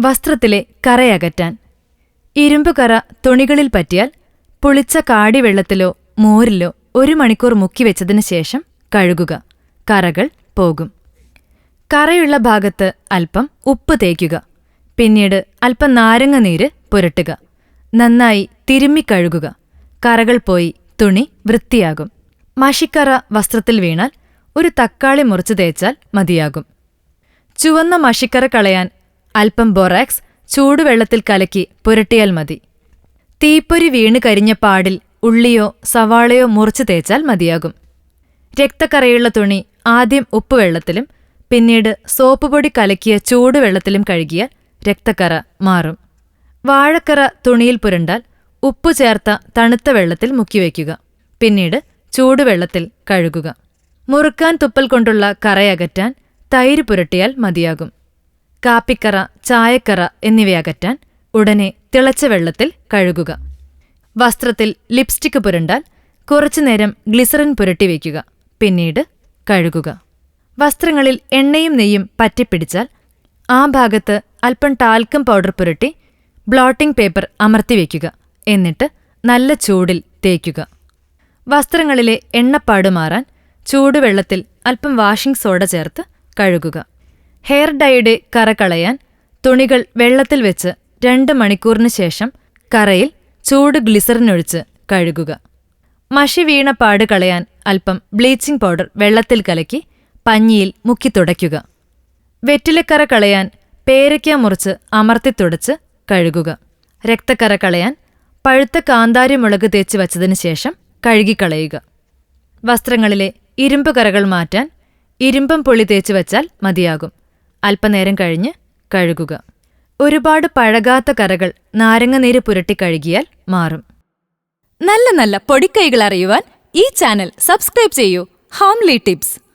വസ്ത്രത്തിലെ കറയകറ്റാൻ ഇരുമ്പുകറ തുണികളിൽ പറ്റിയാൽ പുളിച്ച കാടിവെള്ളത്തിലോ മോരിലോ ഒരു മണിക്കൂർ മുക്കിവെച്ചതിനു ശേഷം കഴുകുക. കറകൾ പോകും. കറയുള്ള ഭാഗത്ത് അല്പം ഉപ്പ് തേക്കുക. പിന്നീട് അല്പം നാരങ്ങ നീര് പുരട്ടുക. നന്നായി തിരുമ്മിക്കഴുകുക കറകൾ പോയി തുണി വൃത്തിയാകും. മഷിക്കറ വസ്ത്രത്തിൽ വീണാൽ ഒരു തക്കാളി മുറിച്ചു തേച്ചാൽ മതിയാകും. ചുവന്ന മഷിക്കറ കളയാൻ അല്പം ബൊറാക്സ് ചൂടുവെള്ളത്തിൽ കലക്കി പുരട്ടിയാൽ മതി. തീപ്പൊരി വീണ് കരിഞ്ഞ പാടിൽ ഉള്ളിയോ സവാളയോ മുറിച്ചു തേച്ചാൽ മതിയാകും. രക്തക്കറയുള്ള തുണി ആദ്യം ഉപ്പുവെള്ളത്തിലും പിന്നീട് സോപ്പ് പൊടി കലക്കിയ ചൂടുവെള്ളത്തിലും കഴുകിയാൽ രക്തക്കറ മാറും. വാഴക്കറ തുണിയിൽ പുരണ്ടാൽ ഉപ്പു ചേർത്ത തണുത്ത വെള്ളത്തിൽ മുക്കിവെക്കുക പിന്നീട് ചൂടുവെള്ളത്തിൽ കഴുകുക. മുറുക്കാൻ തുപ്പൽ കൊണ്ടുള്ള കറയകറ്റാൻ തൈര് പുരട്ടിയാൽ മതിയാകും. കാപ്പിക്കറ ചായക്കറ എന്നിവയകറ്റാൻ ഉടനെ തിളച്ച വെള്ളത്തിൽ കഴുകുക. വസ്ത്രത്തിൽ ലിപ്സ്റ്റിക് പുരണ്ടാൽ കുറച്ചുനേരം ഗ്ലിസറിൻ പുരട്ടി വയ്ക്കുക. പിന്നീട് കഴുകുക. വസ്ത്രങ്ങളിൽ എണ്ണയും നെയ്യും പറ്റിപ്പിടിച്ചാൽ ആ ഭാഗത്ത് അല്പം ടാൽക്കം പൗഡർ പുരട്ടി ബ്ലോട്ടിംഗ് പേപ്പർ അമർത്തിവെക്കുക എന്നിട്ട് നല്ല ചൂടിൽ തേക്കുക വസ്ത്രങ്ങളിലെ എണ്ണപ്പാട് മാറാൻ ചൂടുവെള്ളത്തിൽ അല്പം വാഷിംഗ് സോഡ ചേർത്ത് കഴുകുക. ഹെയർ ഡൈയുടെ കറ കളയാൻ തുണികൾ വെള്ളത്തിൽ വെച്ച് രണ്ട് മണിക്കൂറിന് ശേഷം കറയിൽ ചൂട് ഗ്ലിസറിനൊഴിച്ച് കഴുകുക. മഷി വീണ പാട് കളയാൻ അല്പം ബ്ലീച്ചിംഗ് പൗഡർ വെള്ളത്തിൽ കലക്കി പഞ്ഞിയിൽ മുക്കി തുടയ്ക്കുക. വെറ്റിലക്കറ കളയാൻ പേരയ്ക്ക മുറിച്ച് അമർത്തി തുടച്ച് കഴുകുക. രക്തക്കറ കളയാൻ പഴുത്ത കാന്താരി മുളക് തേച്ച് വച്ചതിന് ശേഷം കഴുകിക്കളയുക വസ്ത്രങ്ങളിലെ ഇരുമ്പ് കറകൾ മാറ്റാൻ ഇരുമ്പം പൊളി തേച്ച് വച്ചാൽ മതിയാകും. അല്പനേരം കഴിഞ്ഞ് കഴുകുക. ഒരുപാട് പഴകാത്ത കറകൾ നാരങ്ങനീര് പുരട്ടി കഴുകിയാൽ മാറും. നല്ല നല്ല പൊടിക്കൈകൾ അറിയുവാൻ ഈ ചാനൽ സബ്സ്ക്രൈബ് ചെയ്യൂ. Homely tips.